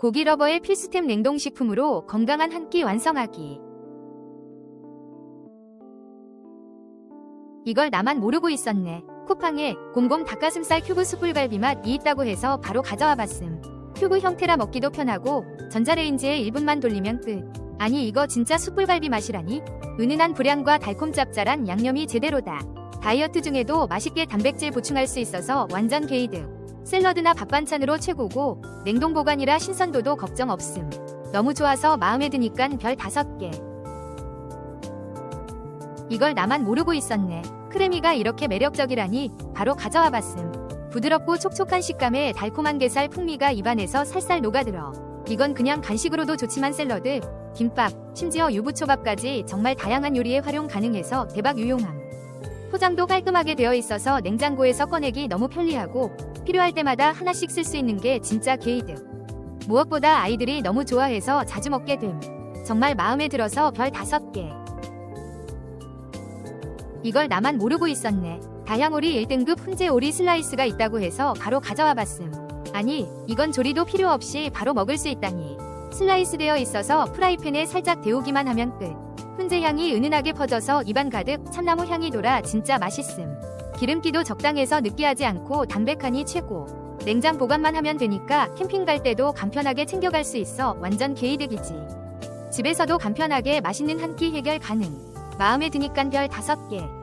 고기 러버의 필수템 냉동식품으로 건강한 한 끼 완성하기. 이걸 나만 모르고 있었네. 쿠팡에 곰곰 닭가슴살 큐브 숯불갈비 맛이 있다고 해서 바로 가져와 봤음. 큐브 형태라 먹기도 편하고 전자레인지에 1분만 돌리면 끝. 아니 이거 진짜 숯불갈비 맛이라니? 은은한 불향과 달콤 짭짤한 양념이 제대로다. 다이어트 중에도 맛있게 단백질 보충할 수 있어서 완전 게이득. 샐러드나 밥 반찬으로 최고고 냉동 보관이라 신선도도 걱정 없음. 너무 좋아서 마음에 드니깐 별 5개. 이걸 나만 모르고 있었네. 크래미가 이렇게 매력적이라니 바로 가져와 봤음. 부드럽고 촉촉한 식감에 달콤한 게살 풍미가 입안에서 살살 녹아들어. 이건 그냥 간식으로도 좋지만 샐러드, 김밥, 심지어 유부초밥까지 정말 다양한 요리에 활용 가능해서 대박 유용함. 포장도 깔끔하게 되어 있어서 냉장고에서 꺼내기 너무 편리하고 필요할 때마다 하나씩 쓸 수 있는 게 진짜 게이득. 무엇보다 아이들이 너무 좋아해서 자주 먹게 됨. 정말 마음에 들어서 별 5개. 이걸 나만 모르고 있었네. 다향오리 1등급 훈제 오리 슬라이스가 있다고 해서 바로 가져와 봤음. 아니, 이건 조리도 필요 없이 바로 먹을 수 있다니. 슬라이스 되어 있어서 프라이팬에 살짝 데우기만 하면 끝. 훈제 향이 은은하게 퍼져서 입안 가득 참나무 향이 돌아 진짜 맛있음. 기름기도 적당해서 느끼하지 않고 담백하니 최고. 냉장 보관만 하면 되니까 캠핑 갈 때도 간편하게 챙겨갈 수 있어 완전 게이득이지. 집에서도 간편하게 맛있는 한 끼 해결 가능. 마음에 드니깐 별 5개.